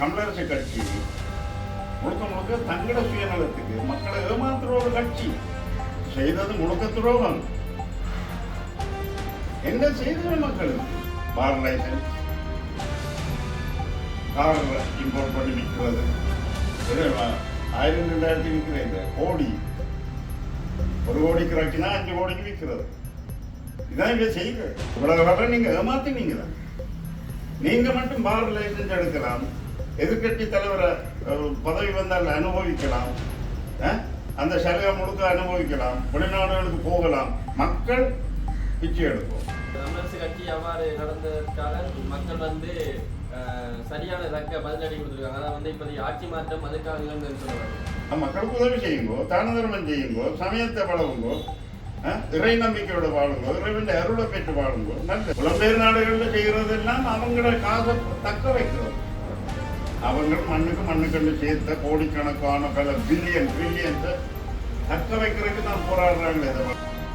தமிழரசு கட்சி முழுக்க முழுக்க தங்கள சுயநலத்துக்கு மக்களை ஏமாத்துற ஒரு கட்சி. செய்தது முழுக்க துரோகம். என்ன செய்தது மக்களுக்கு பார் லைசன்ஸ் கார் இம்போர்ட் பண்ணி விற்கிறது. ஆயிரம் ரெண்டாயிரத்தி விற்கிறது கோடி ஒரு கோடிக்கு ரக்கினா அஞ்சு கோடிக்கு விற்கிறது. இதான் இங்க செய்யுங்க இவ்வளவு வர நீங்க ஏமாத்தினீங்க நீங்க மட்டும் பார் லைசன்ஸ் எடுக்கலாம். எதிர்க்கட்சி தலைவரை பதவி வந்தால் அனுபவிக்கலாம். அந்த சலுகை முழுக்க அனுபவிக்கலாம். வெளிநாடுகளுக்கு போகலாம். மக்கள் பிச்சை எடுப்போம். தமிழரசு கட்சி அவ்வாறு நடந்ததற்காக மக்கள் வந்து சரியான தக்க பதிலடி கொடுத்துருக்காங்க. அதாவது வந்து இப்போதைக்கு ஆட்சி மாற்றம் அதுக்காக நிகழ்ந்ததுன்னு சொல்லுவாங்க. மக்களுக்கு உதவி செய்யுங்கோ தான தர்மம் செய்யுங்கோ சமயத்தை பழகுங்கோ இறை நம்பிக்கையோட வாழுங்கோ இறைவன் அருளை பெற்று வாழுங்கோ நல்ல புலம்பெயர் நாடுகளில் செய்கிறதெல்லாம் அவங்களோட காசை தக்க வைக்கிறோம். அவங்க மண்ணுக்கு மண்ணுக்கண்டு சேர்த்த கோடிக்கணக்கான பல பில்லியன் ட்ரில்லியன்ஸை தக்க வைக்கிறதுக்கு தான் போராடுறாங்களே இதை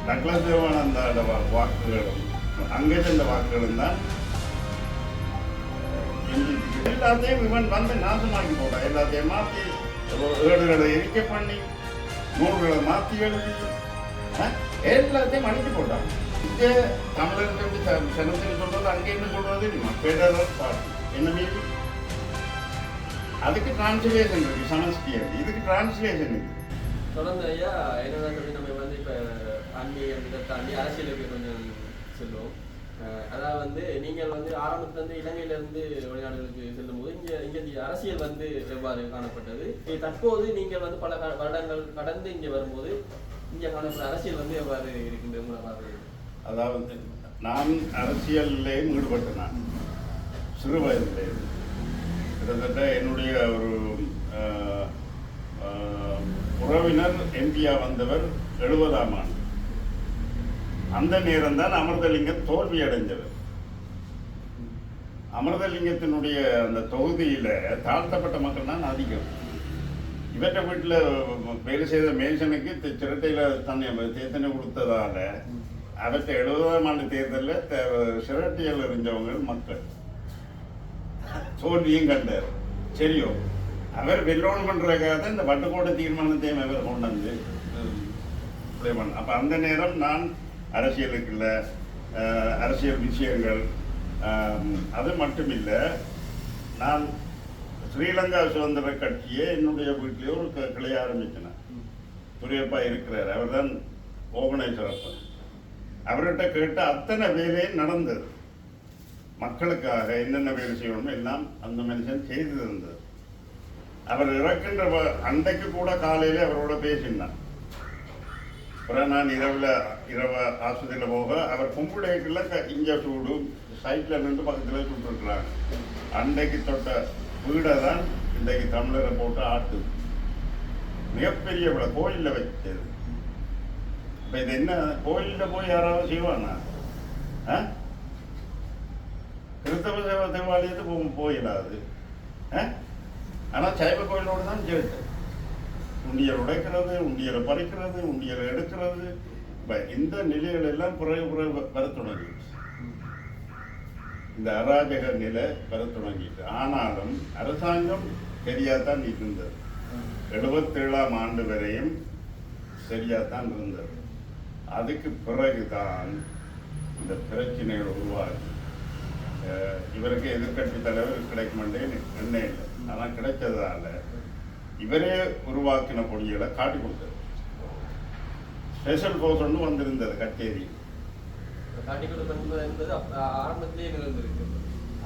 டக்ளஸ் தேவானந்தாட வாக்குகளும் அங்கே சென்ற வாக்குகளும் தான் எல்லாத்தையும் இவன் வந்து நாசமாக்கி போட்டான் எல்லாத்தையும் மாற்றி ஏடுகளை எரிக்க பண்ணி நூல்களை மாற்றி எழுதி எல்லாத்தையும் அனுப்பி போட்டான். இங்கே தமிழர்கள் எப்படி ச- சனத்தில் சொல்றது அங்கே என்ன சொல்றது தெரியுமா ஃபெடரல் பார்ட்டி என்ன மீது அதுக்கு டிரான்ஸ்லேஷன் இருக்கு சமஸ்டி அது. இதுக்கு டிரான்ஸ்லேஷன் இருக்கு. தொடர்ந்து ஐயா என்னென்ன சொல்லி நம்ம வந்து இப்போ ஆன்மீகம் இதை தாண்டி அரசியலுக்கு கொஞ்சம் செல்வோம் அஹ் அதாவது வந்து நீங்கள் வந்து ஆரம்பத்துல இருந்து இலங்கையில இருந்து வெளிநாடுகளுக்கு செல்லும் போது இங்க இங்க அரசியல் வந்து எவ்வாறு காணப்பட்டது? தற்போது நீங்கள் வந்து பல வருடங்கள் கடந்து இங்க வரும்போது இங்க காணப்படுற அரசியல் வந்து எவ்வாறு இருக்கின்றது உங்களை பார்க்குறது அதாவது நான் அரசியலிலே ஈடுபட்ட நான். சிறு வயதிலே கிட்டத்தட்ட என்னுடைய ஒரு உறவினர் எம்பியா வந்தவர் எழுபதாம் ஆண்டு. அந்த நேரம் தான் அமிர்தலிங்கம் தோல்வி அடைஞ்சவர் அமிர்தலிங்கத்தினுடைய அந்த தொகுதியில் தாழ்த்தப்பட்ட மக்கள் தான் அதிகம். இவற்றை வீட்டில் பேர் செய்த மேசனுக்கு சிரட்டையில் தன்னை தேத்தனை கொடுத்ததால அவற்றை எழுபதாம் ஆண்டு தேர்தலில் சிரட்டையில் இருந்தவங்க மக்கள். தோல்வியும் கண்டார். சரியோ? அவர் வெல்லோன் பண்றதுக்காக தான் இந்த வட்டுக்கோட்டை தீர்மானத்தையும் அவர் கொண்டு வந்து பண்ண அப்போ அந்த நேரம் நான் அரசியலுக்குள்ள இல்லை அரசியல் விஷயங்கள் அது மட்டும் இல்லை நான் ஸ்ரீலங்கா சுதந்திர கட்சியை என்னுடைய வீட்டிலேயே ஒரு க- கிளைய ஆரம்பிச்சினேன் துரியப்பா இருக்கிறார் அவர் தான் ஓபனேஸ்வரப்பன் அவர்கிட்ட கேட்ட அத்தனை வேலையும் நடந்தது. மக்களுக்காக என்னென்ன வேலை செய்யணுமோ எல்லாம் அந்த மனுஷன் செய்து தந்தது அவர் இறக்கின்ற அன்றைக்கு கூட காலையில அவரோட பேசினான் அப்புறம் நான் இரவுல இரவு ஆஸ்பத்திரியில் போக அவர் கும்பிடைக்குள்ள இங்க சூடு சைட்ல நின்று பக்கத்துல சுட்டுருக்குறாங்க. அன்றைக்கு தொட்ட வீடை தான் இன்றைக்கு தமிழரை போட்டு ஆட்டு. மிகப்பெரிய விட கோயிலில் வச்சது. இப்போ இது என்ன கோயிலில் போய் யாராவது செய்வானா? ஆ? கிறிஸ்தவ தேவ தேவாலயத்துக்கு போக போயிடாது. ஆனால் சைவ கோயிலோடு தான் சேர்த்து. உண்டியல் உடைக்கிறது உண்டியலை பறிக்கிறது உண்டியலை எடுக்கிறது. இப்போ இந்த நிலைகள் எல்லாம் பிறகு பிறகு வர தொடங்கிடுச்சு இந்த அராஜக நிலை வர தொடங்கிட்டு ஆனாலும் அரசாங்கம் சரியாத்தான் இருந்தது. எழுபத்தேழாம் ஆண்டு வரையும் சரியாத்தான் இருந்தது. அதுக்கு பிறகுதான் இந்த பிரச்சனைகள் உருவாகி. இவருக்கு எதிர்க்கட்சி தலைவர் கிடைக்க மாட்டேன்னு எண்ணம் இல்லை. ஆனால் கிடைச்சதால இவரே உருவாக்கின பொடிகளை காட்டி கொடுத்தது ஸ்பெஷல் ஃபோர்ஸ் ஒன்று வந்திருந்தது கச்சேரி.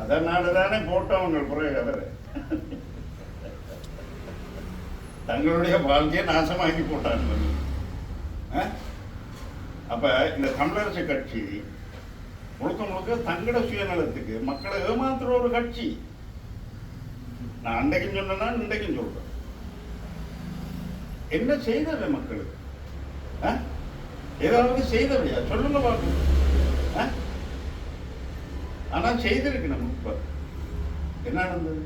அதனால தானே போட்டவங்க பிறகு அவர். தங்களுடைய வாழ்க்கையை நாசமாக்கி போட்டாங்க? அப்ப இந்த தமிழரசு கட்சி முழுக்க முழுக்க தங்கட சுயநலத்துக்கு மக்களை ஏமாத்துற ஒரு கட்சி. நான் அன்றைக்கும் சொன்னா இன்றைக்கும் சொல்றேன். என்ன செய்தவை மக்களுக்கு? ஏதாவது செய்தவையா சொல்லுங்க பார்ப்போம் ஆனா செய்திருக்கு நம்ம இப்ப. என்ன நடந்தது?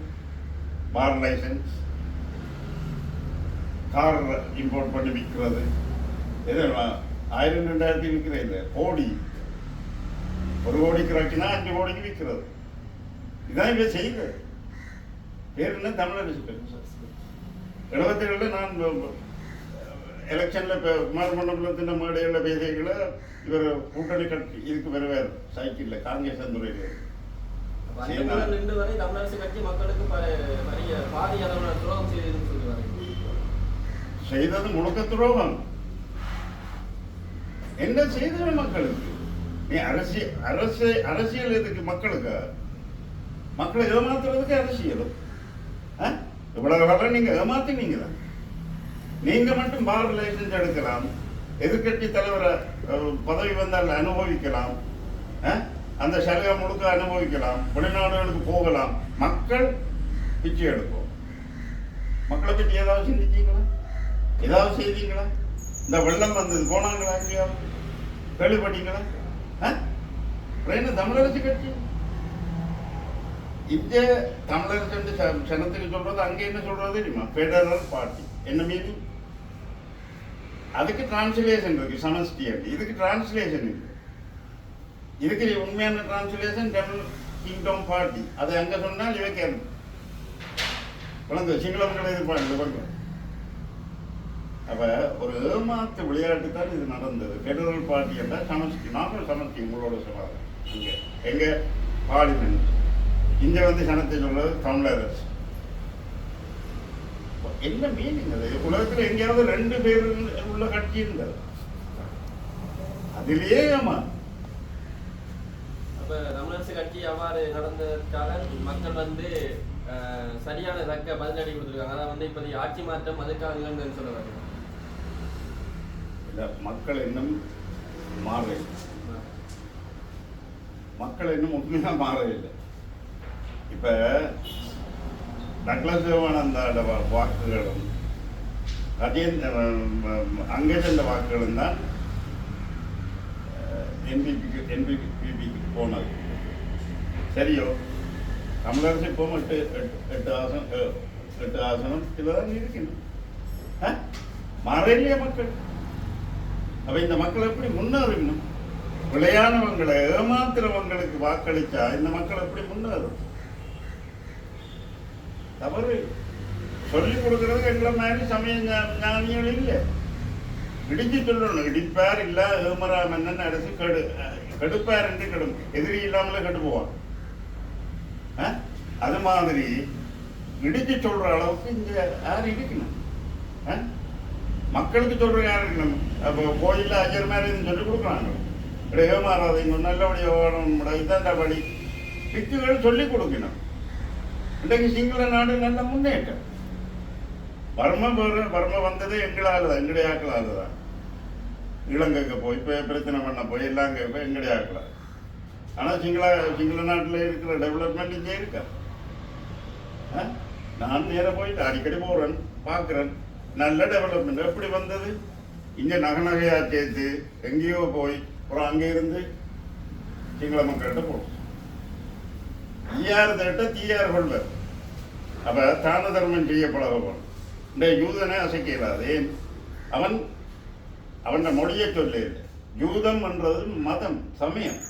பார் லைசன்ஸ் கார் இம்போர்ட் பண்ணி விற்கிறது. எது ஆயிரம் ரெண்டாயிரத்தி விற்கிறேன் இல்லை. கோடி ஒரு கோடிக்கு ரக்கினா அஞ்சு கோடிக்கு விற்கிறது. இதான் இவ செய்யுது. பேர் என்ன? தமிழரசு எழுபத்தி ஏழுல நான் எலெக்ஷன்ல இப்போ குமார் மண்டபத்தின் மேடையில் பேசிக்கல. இவர் கூட்டணி கட்சி இதுக்கு வருவார் சைக்கிள்ல காங்கிரஸ் துறையில் ரெண்டு வரை தமிழரசு கட்சி மக்களுக்கு பாதி அளவுல துரோகம் செய்ததுன்னு சொல்லுவாங்க செய்தது முழுக்க துரோகம். என்ன செய்தது மக்களுக்கு? நீ அரசியல் அரசு அரசியல் எதுக்கு மக்களுக்கு மக்களை ஏமாத்துறதுக்கு அரசியல். ஆ? இவ்வளவு காலம் நீங்க ஏமாத்தினீங்களா? நீங்க மட்டும் பார் லைசன்ஸ் எடுக்கலாம். எதிர்கட்சி தலைவரை பதவி வந்தால் அனுபவிக்கலாம். ஆ? அந்த சலுகை முழுக்க அனுபவிக்கலாம். வெளிநாடுகளுக்கு போகலாம். மக்கள் பிச்சை எடுப்போம். மக்களை பற்றி ஏதாவது சிந்திச்சீங்களா? ஏதாவது செய்தீங்களா? இந்த வெள்ளம் வந்தது போனாங்களா எங்கேயாவது கேள்விப்பட்டீங்களா? ஆ? அப்புறம் என்ன தமிழரசு கட்சி? இந்த தமிழரசு என்று ச- சனத்துக்கு சொல்றது அங்க என்ன சொல்றது தெரியுமா? ஃபெடரல் பார்ட்டி என்ன மீனிங் அதுக்கு டிரான்ஸ்லேஷன் இருக்கு சமஸ்டி அப்படி. இதுக்கு டிரான்ஸ்லேஷன் இருக்கு. இதுக்கு உண்மையான டிரான்ஸ்லேஷன் தமிழ் கிங்டம் பார்ட்டி அது அங்க சொன்னால் இவை கேள்வி குழந்தை சிங்களவங்களை எதிர்ப்பாங்க அப்ப ஒரு ஏமாத்து விளையாட்டு தான் இது நடந்தது. ஃபெடரல் பார்ட்டி என்றால் சமஷ்டி நாங்கள் சமஷ்டி உங்களோட சொல்லாது இங்கே எங்க? பார்லிமெண்ட் இங்கே வந்து சனத்தை சொல்றது தமிழரசு. என்ன மீனிங் அது? உலகத்துல எங்கேயாவது ரெண்டு பேர் உள்ள கட்சி இருந்தது. அதிலேயே ஏமா அப்ப தமிழரசு கட்சி அவ்வாறு நடந்ததற்காக மக்கள் வந்து அஹ், சரியான தக்க பதிலடி கொடுத்துருக்காங்க. அதான் வந்து இப்போதைக்கு ஆட்சி மாற்றம் அதுக்காக நிகழ்ந்ததுன்னு சொல்ல இந்த மக்கள் இன்னும் மாறவில்லை மக்கள் இன்னும் உண்மையாக மாறவில்லை இப்ப டக்ளஸ் தேவானந்தாட வாக்குகளும் ரஜேந்திர அங்கேஜந்த வாக்குகளும் தான் என்பிபிக்கு என்பிபிபிக்கு போனது. சரியோ? தமிழரசு இப்போ எட்டு எட்டு ஆசனம் எட்டு ஆசனம் இதுதான் இருக்கணும் மறையிலே மக்கள்? அப்போ இந்த மக்கள் எப்படி முன்னேறணும்? விளையானவங்களை ஏமாத்துறவங்களுக்கு வாக்களிச்சா இந்த மக்கள் எப்படி முன்னேறும்? தவறு. சொல்லிக் கொடுக்கறது எங்களை மாதிரி சமய ஞா- ஞானிகள் இல்லை. இடிஞ்சு சொல்லணும். இடிப்பார் இல்ல ஏமரா மன்னன் அரசு கெடு கெடுப்பார் என்று கெடும். எதிரி இல்லாமலே கெட்டு போவான் அது மாதிரி இடிச்சு சொல்ற அளவுக்கு இங்க யார் இருக்கணும் ஆ? மக்களுக்கு சொல்ற யார் இருக்கணும்? அப்போ கோயில்ல ஐயர் மாதிரி சொல்லி கொடுக்குறாங்க. இப்படி ஏமாறாதீங்க நல்லபடியாக வாழணும் இதாண்டா வழி பிக்குகள் சொல்லிக் கொடுக்கணும். இன்றைக்கு சிங்கள நாடு நல்ல முன்னேற்றம். பர்ம வேறு பர்ம வந்தது எங்களால் தான் எங்களுடைய ஆக்களால் தான் இலங்கைக்கு போய் இப்போ பிரச்சனை பண்ண போய் எல்லாம் போய் எங்களுடைய ஆக்கல ஆனால் சிங்கள சிங்கள நாட்டில் இருக்கிற டெவலப்மெண்ட் இங்கே இருக்கா? ஆ? நான் நேராக போயிட்டு அடிக்கடி போகிறேன் பார்க்குறேன் நல்ல டெவலப்மெண்ட் எப்படி வந்தது? இங்கே நகை நகையாக சேர்த்து எங்கேயோ போய் அப்புறம் அங்கே இருந்து சிங்கள மக்கள்கிட்ட போகும் ஈயார் திட்ட தீயார் கொள்வர். அப்போ தான தர்மம் செய்ய பழகப்படும். இந்த யூதனை அசைக்க ஏன் அவன் அவன் மொழியை சொல்ல. யூதம் என்றது மதம் சமயம்.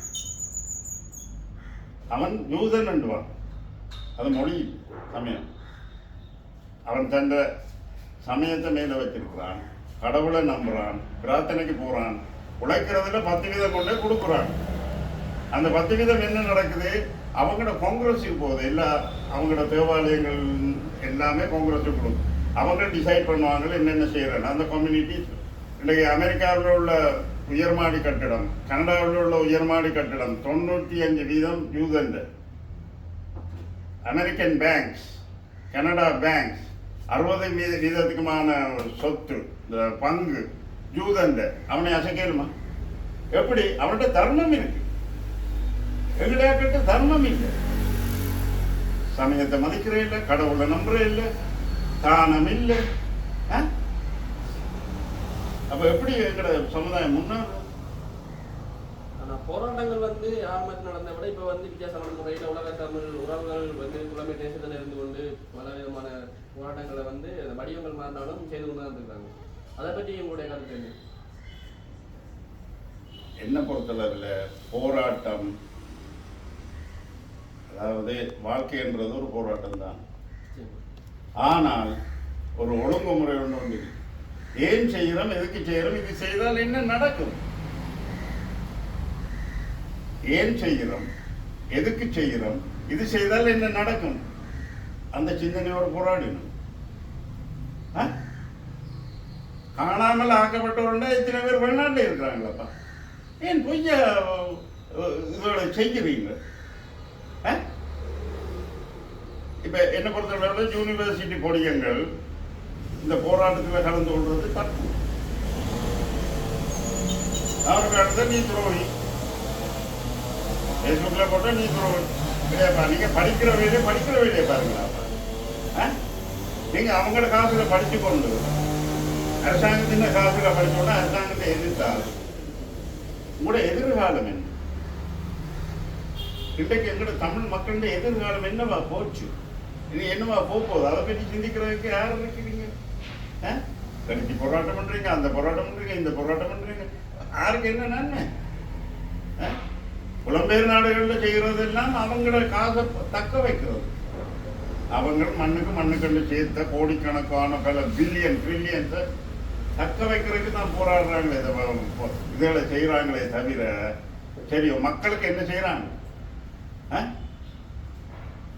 அவன் யூதன் என்றுவான். அது மொழி சமயம். அவன் தந்த சமயத்தை மேலே வச்சிருக்கிறான் கடவுளை நம்புறான் பிரார்த்தனைக்கு போகிறான் உழைக்கிறதுல பத்து வீதம் கொண்டே கொடுக்குறான். அந்த பத்து வீதம் என்ன நடக்குது? அவங்களோட காங்கிரஸுக்கு போகுது எல்லா அவங்களோட தேவாலயங்கள் எல்லாமே காங்கிரஸுக்கு கொடுக்கும். அவங்க டிசைட் பண்ணுவாங்க என்னென்ன செய்கிறாங்க அந்த கம்யூனிட்டி இன்றைக்கு அமெரிக்காவில் உள்ள உயர்மாடி கட்டிடம் கனடாவில் உள்ள உயர்மாடி கட்டிடம் தொண்ணூற்றி அஞ்சு வீதம் யூதண்டு அமெரிக்கன் பேங்க்ஸ் கனடா பேங்க்ஸ் அறுபது வீத வீதத்துக்குமான சொத்து இந்த பங்கு ஜூதண்ட அவனை அசைக்கலுமா எப்படி? அவன்கிட்ட தர்மம் இருக்கு. எங்கடையாக்கிட்ட தர்மம் இல்லை. சமயத்தை மதிக்கிறே இல்லை கடவுளை நம்புறே இல்லை தானம் இல்லை. ஆ? அப்ப எப்படி எங்களோட சமுதாயம் முன்னேறும்? ஆனால் போராட்டங்கள் வந்து ஆரம்பத்தில் நடந்த விட இப்போ வந்து வித்தியாசமான முறையில் உலக தமிழ் உறவுகள் வந்து புலமை தேசத்தில் இருந்து கொண்டு பல விதமான போராட்டங்களை வந்து அந்த வடிவங்கள் மாறினாலும் செய்து கொண்டு தான் இருக்காங்க அதை பற்றி உங்களுடைய கருத்து என்ன? என்ன பொறுத்தளவில் போராட்டம் அதாவது வாழ்க்கைன்றது ஒரு போராட்டம் தான். ஆனால் ஒரு ஒழுங்குமுறை ஒன்று உண்டு. ஏன் செய்கிறோம் எதுக்கு செய்கிறோம் இது செய்தால் என்ன நடக்கும்? ஏன் செய்கிறோம்? எதுக்கு செய்கிறோம்? இது செய்தால் என்ன நடக்கும்? அந்த சிந்தனையோடு போராடினோம். ஆ? காணாமல் ஆக்கப்பட்டவருண்டா இத்தனை பேர் வெளிநாட்டில் இருக்கிறாங்களப்பா? ஏன் பொய்ய இதோட செய்கிறீங்க? ஆ? இப்ப என்ன பொறுத்தவரை யூனிவர்சிட்டி பொடியங்கள். இந்த போராட்டத்தில் கலந்து கொள்வது தப்பு. அவருக்கு அடுத்த நீ துரோகி. ஃபேஸ்புக்கில் போட்டால் நீ துரோகி இல்லையாப்பா படிக்கிற வேலையை படிக்கிற வேலையை பாருங்களா ஆ? நீங்க அவங்களோட காசுல படித்து கொண்டு அரசாங்கத்தின் காசுல படிச்சோன்னா அரசாங்கத்தை எதிர்த்தாரு உங்களோட எதிர்காலம் என்ன? இன்றைக்கு எங்களோட தமிழ் மக்களுடைய எதிர்காலம் என்னவா போச்சு? இது என்னவா போக போகுது அதை பற்றி சிந்திக்கிறதுக்கு யார் இருக்கிறீங்க ஆ? கடைசி போராட்டம் பண்ணுறீங்க அந்த போராட்டம் பண்ணுறீங்க இந்த போராட்டம் பண்ணுறீங்க யாருக்கு என்ன நான் புலம்பெயர் நாடுகளில் செய்கிறதெல்லாம் அவங்களோட காசை தக்க வைக்கிறது அவங்க மண்ணுக்கு மண்ணுக்கண்டு சேர்த்த கோடிக்கணக்கான பல பில்லியன் ட்ரில்லியன்ஸை தக்க வைக்கிறதுக்கு தான் போராடுறாங்களே இதை செய்கிறாங்களே தவிர சரி மக்களுக்கு என்ன செய்கிறாங்க ஆ?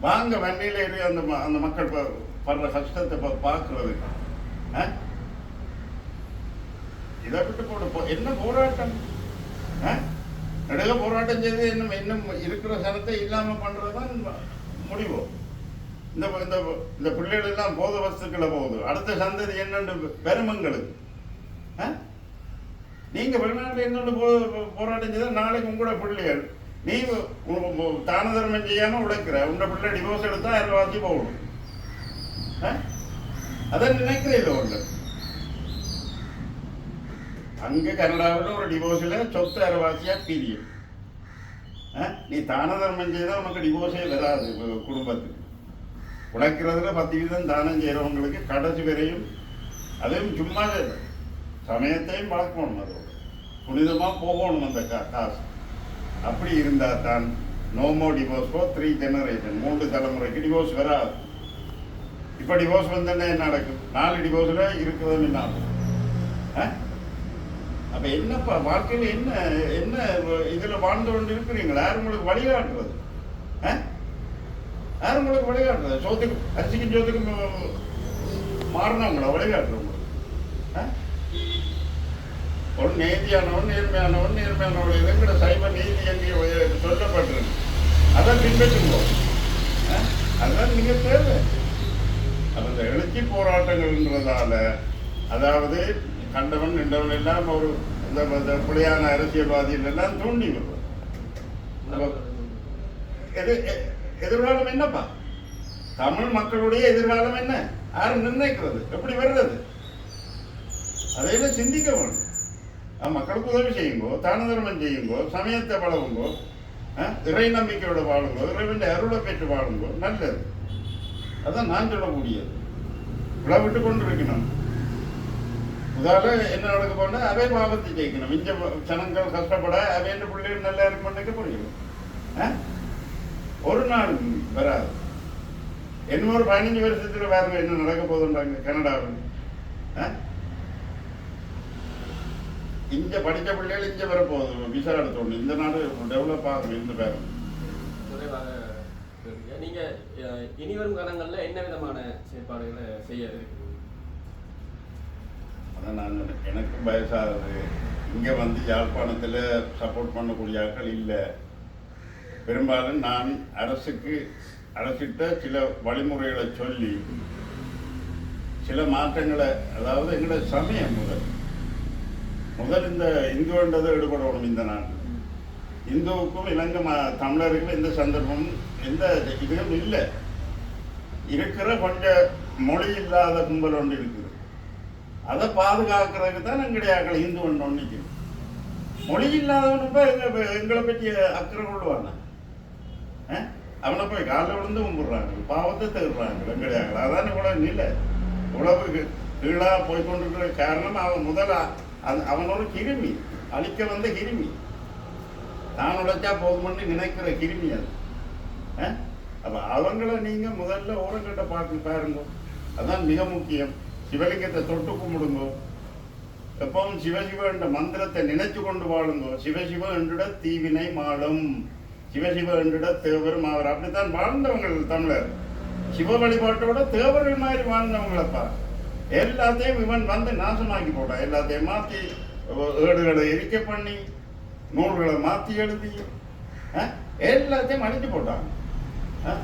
வாங்க வண்டியில் அந்த ம- அந்த மக்கள் ப- படுற கஷ்டத்தை பா- பார்க்கறது ஆ? இதை விட்டு போட்டு என்ன போராட்டம் ஆ? நடுக போராட்டம் செய்து இன்னும் இன்னும் இருக்கிற சனத்தை பண்ணுறது தான் முடிவு. இந்த இந்த இந்த பிள்ளைகள் எல்லாம் போத வசத்துக்களை போகுது. அடுத்த சந்ததி என்னென்று பெருமங்களுக்கு. ஆ? வெளிநாட்டில் என்னென்னு போ போராட்டம் செய்தால் நாளைக்கு உங்களோட பிள்ளைகள். நீ தான தர்மம் செய்யாமல் உழைக்கிற. உங்க பிள்ளை டிவோர்ஸ் எடுத்தா அரைவாசி போகணும். ஆ? அதை நினைக்கிறீங்களோ ஒன்று அங்கே கனடாவில் ஒரு டிவோர்ஸில் சொத்து அரவாசியாக பிரியும். ஆ? நீ தான தர்மம் செய்தால் உனக்கு டிவோர்ஸே வராது குடும்பத்துக்கு. உழைக்கிறதுல பத்து வீதம் தானம் செய்கிறவங்களுக்கு கடைசி வரையும் அதுவும் சும்மா சமயத்தையும் வளர்க்கணும் அதோட. புனிதமாக போகணும் அந்த கா காசு. அப்படி இருந்தால் தான் no more divorce four three generation மூன்று தலைமுறைக்கு டிவோர்ஸ் வராது. இப்போ டிவோர்ஸ் வந்தோன்னே என்ன நடக்கும்? நாலு டிவோர்ஸில் இருக்கிறது என்ன ஆ? அப்ப என்னப்பா வாழ்க்கையில என்ன என்ன இதுல வாழ்ந்து கொண்டு இருக்கிறீங்களா யார் உங்களுக்கு வழிகாட்டுறது ஆ? யார் உங்களுக்கு வழிகாட்டுறது சோத்துக்கு அரிசிக்கும் சோத்துக்கும் மாறினாங்களா வழிகாட்டுறவங்க. ஆ? ஒரு நேர்த்தியானவன் நேர்மையானவன் நேர்மையானவன். இதுங்கிற சைவ நீதி என்று சொல்லப்பட்டிருக்கு. அதை பின்பற்றுங்க. ஆ? அதுதான் நீங்க தேவை. அந்த இந்த எழுச்சி போராட்டங்கள்ன்றதால அதாவது கண்டவன் நின்றவன் எல்லாம் ஒரு இந்த பிள்ளையான அரசியல்வாதிகள் எல்லாம் தூண்டி எதிர்காலம் என்னப்பா? தமிழ் மக்களுடைய எதிர்காலம் என்ன? யாரும் நிர்ணயிக்கிறது? எப்படி வருகிறது? அதையெல்லாம் சிந்திக்க வேணும். மக்களுக்கு உதவி செய்யுங்கோ தான தர்மம் செய்யுங்கோ சமயத்தை வளவுங்கோ இறை நம்பிக்கையோட வாழுங்கோ இறைவன் அருளை பெற்று வாழுங்கோ நல்லது. அதான் நான் சொல்லக்கூடியது. விட விட்டு கொண்டிருக்கணும். முதல்ல என்ன நடக்க போனா அவை பாவத்தை ஜெயிக்கணும். மிஞ்ச ஜனங்கள் கஷ்டப்பட அவைன்ற பிள்ளைகள் நல்லா இருக்கும்னு புரியும் ஆ? ஒரு நாள் வராது. என்ன ஒரு பதினஞ்சு வருஷத்துல வேற என்ன நடக்க போகுதுன்றாங்க கனடாவில். ஆ? இங்க படிச்ச பிள்ளைகள் இங்க வர போகுது. விசா எடுத்தோன்னு இந்த நாடு டெவலப் ஆகும் இந்த பேரும் குறைவாக நீங்க இனி வரும் காலங்கள்ல என்ன விதமான செயற்பாடுகளை செய்ய இருக்கீங்க? அதான் நான் சொன்னேன். எனக்கு வயசாகுது. இங்கே வந்து யாழ்ப்பாணத்தில் சப்போர்ட் பண்ணக்கூடிய ஆட்கள் இல்லை. பெரும்பாலும் நான் அரசுக்கு அரசிட்ட சில வழிமுறைகளை சொல்லி சில மாற்றங்களை அதாவது எங்களோட சமயம் முதல். முதல் இந்த இந்துன்றதை ஈடுபடணும் இந்த நாட்டில் இந்துவுக்கும் இலங்கை ம- தமிழருக்கும் எந்த சந்தர்ப்பமும் எந்த இதுவும் இல்லை. இருக்கிற கொஞ்சம் மொழி இல்லாத கும்பல் ஒன்று இருக்குது. அதை பாதுகாக்கிறதுக்கு தான் எங்களுடைய ஆக்கள் இந்து ஒன்று ஒன்றிக்கும். மொழி இல்லாதவனு எங்க எங்களை பற்றி அக்கறை கொள்வாங்க ஆ? அவனை போய் காலில் விழுந்து கும்பிடுறாங்க பாவத்தை தருறாங்க எங்களுடைய ஆக்கள் அதான் இவ்வளோ நிலை. உழவு கீழாக போய் கொண்டிருக்கிற காரணம் அவன் முதலா அது- அவனோட கிருமி அழிக்க வந்த கிருமி. நான் உழைச்சா போதும்னு நினைக்கிற கிருமி அது. ஆ? அவங்கள நீங்கள் முதல்ல ஓரங்கட்ட பார்த்து பாருங்க. அதுதான் மிக முக்கியம். சிவலிங்கத்தை தொட்டு கும்பிடுங்கோ. எப்பவும் சிவசிவ என்ற மந்திரத்தை நினைச்சு கொண்டு வாழுங்கோ. சிவசிவ என்றிட தீவினை மாளும். சிவசிவ என்றிட தேவரும் அவர் அப்படித்தான் வாழ்ந்தவங்கள் தமிழர். சிவ வழிபாட்டோட தேவர்கள் மாதிரி வாழ்ந்தவங்களப்பா. எல்லாத்தையும் இவன் வந்து நாசமாக்கி போட்டான் எல்லாத்தையும் மாத்தி ஏடுகளை எரிக்க பண்ணி நூல்களை மாத்தி எழுதி எல்லாத்தையும் அழிஞ்சு போட்டான்.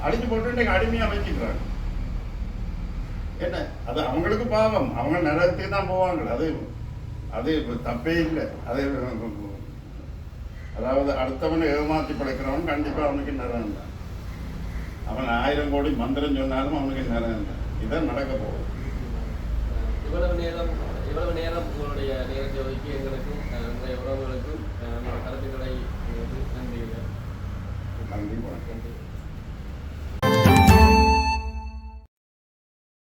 அழிஞ்சு போட்டு இன்னைக்கு அடிமையா வச்சுக்கிறாங்க. என்ன? அது அவங்களுக்கு பாவம். அவங்க நரகத்துக்கு தான் போவாங்க. அது அது தப்பே இல்லை. அது அதாவது அடுத்தவனை ஏமாத்தி படைக்கிறவன் கண்டிப்பா அவனுக்கு நரகம் தான். அவன் ஆயிரம் கோடி மந்திரம் சொன்னாலும் அவனுக்கு நரகம் தான். இதான் நடக்க போகுது. அஹ் இவ்வளவு நேரம் இவ்வளவு நேரம் உங்களுடைய நேரத்தை ஒதுக்கி எங்களுக்கும் உங்களுடைய உறவுகளுக்கும் கருத்துக்களை நன்றி. நன்றி. வணக்கம்